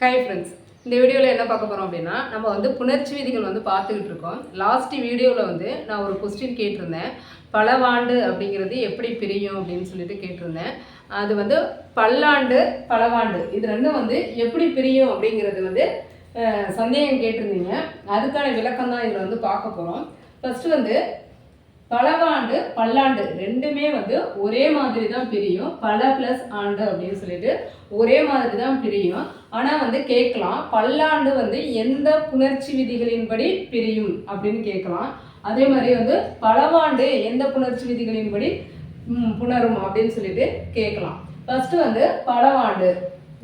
Hi friends இந்த வீடியோவில் என்ன பார்க்க போகிறோம் அப்படின்னா நம்ம வந்து புணர்ச்சி விதிகள் வந்து பார்த்துக்கிட்டு இருக்கோம். லாஸ்ட் வீடியோவில் வந்து நான் ஒரு கொஸ்டின் கேட்டிருந்தேன். பலவாண்டு அப்படிங்கிறது எப்படி பிரியும் அப்படின்னு சொல்லிட்டு கேட்டிருந்தேன். அது வந்து பல்லாண்டு பலவாண்டு இது ரெண்டும் வந்து எப்படி பிரியும் அப்படிங்கிறது வந்து சந்தேகம் கேட்டிருந்தீங்க. அதுக்கான விளக்கம் தான் இதில் வந்து பார்க்க போகிறோம் ஃபஸ்ட்டு வந்து பலவாண்டு பல்லாண்டு ரெண்டுமே வந்து ஒரே மாதிரி தான் பிரியும். பல ப்ளஸ் ஆண்டு அப்படின்னு சொல்லிட்டு ஒரே மாதிரி தான் பிரியும். ஆனால் வந்து கேட்கலாம் பல்லாண்டு வந்து எந்த புணர்ச்சி விதிகளின்படி பிரியும் அப்படின்னு கேட்கலாம். அதே மாதிரி வந்து பலவாண்டு எந்த புணர்ச்சி விதிகளின்படி புணரும் அப்படின்னு சொல்லிட்டு கேட்கலாம். ஃபர்ஸ்ட் வந்து பலவாண்டு.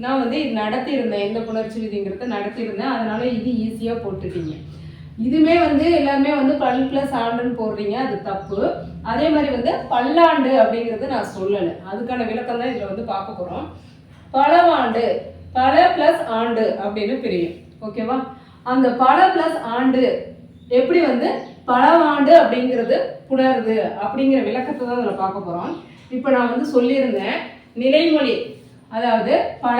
நான் வந்து இது நடத்தியிருந்தேன் எந்த புணர்ச்சி விதிங்கிறத நடத்தியிருந்தேன். அதனால இது ஈஸியாக போட்டுட்டீங்க. இதுமே வந்து எல்லாருமே வந்து பல் ப்ளஸ் ஆண்டுன்னு போடுறீங்க அது தப்பு. அதே மாதிரி வந்து பல்லாண்டு அப்படிங்கிறது நான் சொல்லலை. அதுக்கான விளக்கம் தான் இதில் வந்து பார்க்க போகிறோம் பலவாண்டு பல ப்ளஸ் ஆண்டு அப்படின்னு பிரியும். ஓகேவா அந்த பல ப்ளஸ் ஆண்டு எப்படி வந்து பலவாண்டு அப்படிங்கிறது புணருது அப்படிங்கிற விளக்கத்தை தான் இதில் பார்க்க போகிறோம் இப்போ நான் வந்து சொல்லியிருந்தேன் நிலைமொழி அதாவது பல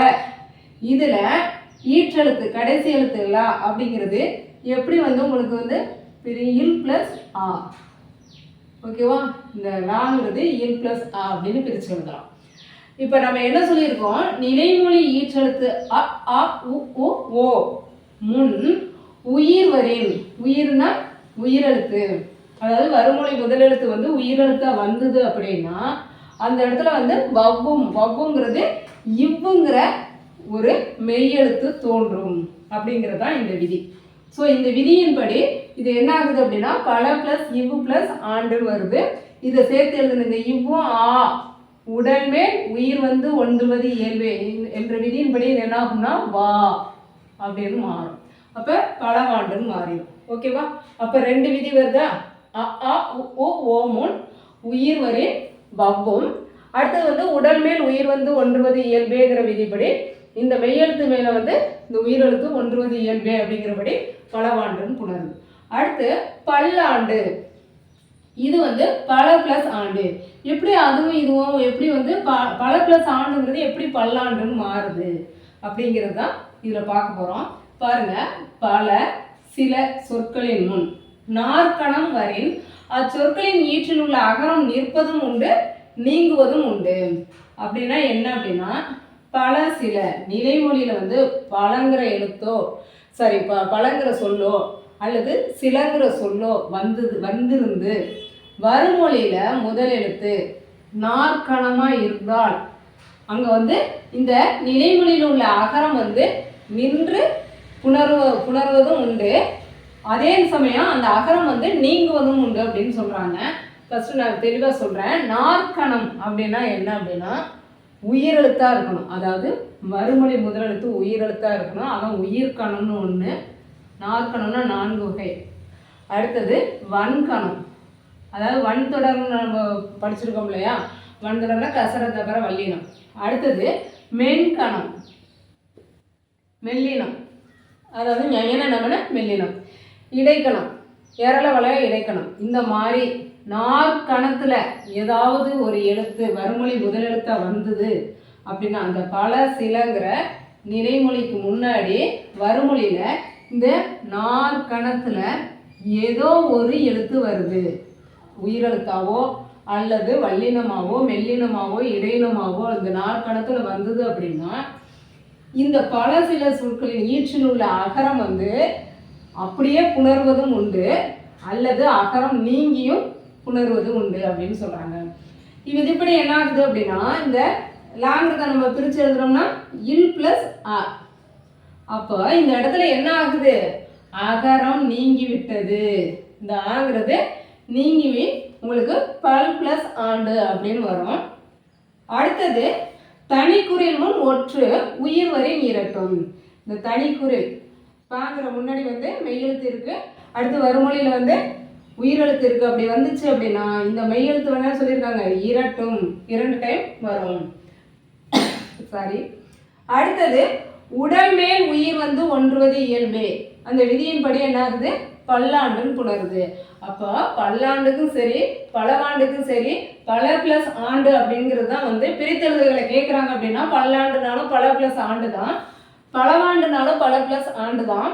இதில் ஈற்றெழுத்து கடைசி எழுத்து இல்லா அப்படிங்கிறது எப்படி வந்து உங்களுக்கு வந்து இல் ப்ளஸ் ஆ? ஓகேவா? இந்த வேங்கிறது இல் ப்ளஸ் ஆ அப்படின்னு பிரித்து எழுதலாம். இப்போ நம்ம என்ன சொல்லியிருக்கோம்? நிலைமொழி ஈற்றெழுத்து அ ஆ உ உ ஓ. முன் உயிர் வரின் உயிர்னா உயிரெழுத்து. அதாவது வருமொழி முதலெழுத்து வந்து உயிரெழுத்தா வந்தது அப்படின்னா அந்த இடத்துல வந்து வவ்வும் வவ்வுங்கிறது இவ்வுங்கிற ஒரு மெய்யெழுத்து தோன்றும் அப்படிங்கிறது தான் இந்த விதி. ஸோ இந்த விதியின்படி இது என்ன ஆகுது அப்படின்னா பல ப்ளஸ் இவ்வு ப்ளஸ் ஆண்டுன்னு வருது. இதை சேர்த்து எழுதுனது இவ்வும் ஆ. உடல்மேல் உயிர் வந்து ஒன்றுவது இயல்பு. என்ற விதியின்படி இது என்ன ஆகும்னா வா அப்படின்னு மாறும். அப்போ பலவாண்டுன்னு மாறிடும். ஓகேவா அப்போ ரெண்டு விதி வருதா? அ ஆ ஓ முன் உயிர் வரி வவ்வும். அடுத்தது வந்து உடல் மேல் உயிர் வந்து ஒன்றுவது இயல்பேங்கிற விதிப்படி இந்த மெய்யெழுத்து மேலே வந்து இந்த உயிரெழுத்து ஒன்றுவது இயல்பே அப்படிங்கிறபடி பலவாண்டுன்னு புணருது அடுத்து பல்லாண்டு. இது வந்து பல ப்ளஸ் ஆண்டு. எப்படி அதுவும் இதுவும் எப்படி வந்து ப பல ப்ளஸ் ஆண்டுங்கிறது எப்படி பல்லாண்டுன்னு மாறுது அப்படிங்கிறது தான் இதில் பார்க்க போகிறோம் பாருங்க. பல சில சொற்களின் முன். நாற்கணம் வரின் அச்சொற்களின் ஈற்றில் உள்ள அகரம் நிற்பதும் உண்டு நீங்குவதும் உண்டு. அப்படின்னா என்ன அப்படின்னா பல சில நிலைமொழியில் வந்து பழங்கிற எழுத்தோ சாரி ப பழங்கிற சொல்லோ அல்லது சிலங்கிற சொல்லோ வந்தது வந்திருந்து வருமொழியில் முதல் எழுத்து நாற்கணமாக இருந்தால் அங்கே வந்து இந்த நிலைமொழியில் உள்ள அகரம் வந்து நின்று புணர்வ புணர்வதும் உண்டு. அதே சமயம் அந்த அகரம் வந்து நீங்குவதும் உண்டு அப்படின்னு சொல்கிறாங்க ஃபஸ்ட்டு நான் தெளிவாக சொல்கிறேன் நாற்கணம் அப்படின்னா என்ன அப்படின்னா உயிரெழுத்தாக இருக்கணும். அதாவது மறுமொழி முதலெழுத்து உயிரெழுத்தாக இருக்கணும். அதான் உயிர்கணம்னு ஒன்று நாற்கணம்னா நான்கு வகை. அடுத்தது வன்கணம் அதாவது வன் தொடர்னு நம்ம படிச்சிருக்கோம் இல்லையா? வன் தொடர்னா கசர தகர வல்லினம். அடுத்தது மென்கணம் மெல்லினம். அதாவது ஞயன நமன மெல்லினம். இடைக்கணம். ஏரள வளைய இடைக்கணம். இந்த மாதிரி நாற்கணத்தில் ஏதாவது ஒரு எழுத்து வறுமொழி முதலெழுத்தாக வந்தது அப்படின்னா அந்த பல சிலங்கிற நிலைமொழிக்கு முன்னாடி வறுமொழியில் இந்த நாற்கணத்தில் ஏதோ ஒரு எழுத்து வருது. உயிரெழுத்தாவோ அல்லது வல்லினமாகவோ மெல்லினமாகவோ இடையினமாகவோ இந்த நாற்கணத்தில் வந்தது அப்படின்னா இந்த பல சில சொற்களின் ஈற்றில் உள்ள அகரம் வந்து அப்படியே புணர்வதும் உண்டு. அல்லது அகரம் நீங்கியும் உணர்வது உண்டு அப்படின்னு சொல்கிறாங்க இது இப்படி என்ன ஆகுது அப்படின்னா இந்த லாங்கிறத நம்ம பிரித்து எழுதுறோம்னா இல் ப்ளஸ் ஆ அப்போ இந்த இடத்துல என்ன ஆகுது? அகரம் நீங்கி விட்டது இந்த ஆங்கிறது நீங்கி உங்களுக்கு பல் ப்ளஸ் ஆண்டு அப்படின்னு வரும். அடுத்தது தனிக்குறில் முன் ஒற்று உயிர் வரை இரட்டும் இந்த தனிக்குறில். பாங்கிற முன்னாடி வந்து மெய்யெழுத்து இருக்கு. அடுத்து வருமொழியில் வந்து உயிரெழுத்து இருக்கு. அப்படி வந்துச்சு அப்படின்னா இந்த மெய்யெழுத்து வேணா சொல்லியிருக்காங்க. இரட்டும். இரண்டு டைம் வரும். சாரி அடுத்தது உடல் மேல் உயிர் வந்து ஒன்றுவது இயல்பே. அந்த விதியின்படி என்ன ஆகுது பல்லாண்டுன்னு புணருது. அப்போ பல்லாண்டுக்கும் சரி பலவாண்டுக்கும் சரி பல ப்ளஸ் ஆண்டு அப்படிங்கிறது தான் வந்து பிரித்தெழுதுகளை கேட்குறாங்க அப்படின்னா பல்லாண்டுனாலும் பல ப்ளஸ் ஆண்டு தான் பலவாண்டுனாலும் பல ப்ளஸ் ஆண்டு தான்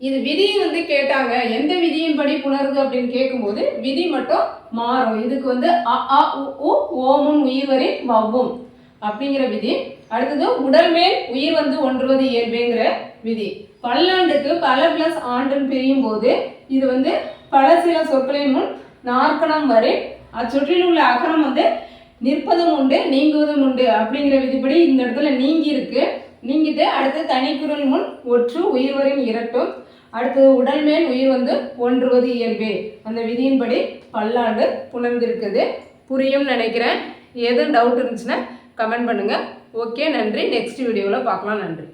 இது விதி வந்து கேட்டாங்க. எந்த விதியின் படி புணருது அப்படின்னு கேட்கும்போது விதி மட்டும் மாறும். இதுக்கு வந்து அ அ உ உ உயிர்வரின் உயிர் வவ்வும் அப்படிங்கிற விதி. அடுத்தது உடல் மேல் உயிர் வந்து ஒன்றுவது இயல்புங்கிற விதி. பல்லாண்டுக்கு பல பிளஸ் ஆண்டுன்னு பிரியும் போது இது வந்து பல சில சொற்களின் முன் நாற்கணம் வரை அச்சொற்றில் உள்ள அகரம் வந்து நிற்பதும் உண்டு நீங்குவதும் உண்டு அப்படிங்கிற விதிப்படி இந்த இடத்துல நீங்கி இருக்கு நீங்கிட்டு அடுத்து தனிக்குறள் முன் ஒற்று உயிர்வரின் இரட்டும் அடுத்தது உடல் மேல் உயிர் வந்து ஒன்றுவது இயல்பே. அந்த விதியின்படி பல்லாண்டு புணர்ந்திருக்குது. புரியும் நினைக்கிறேன். எதுவும் டவுட் இருந்துச்சுன்னா கமெண்ட் பண்ணுங்கள் ஓகே நன்றி. நெக்ஸ்ட் வீடியோவில் பார்க்கலாம். நன்றி.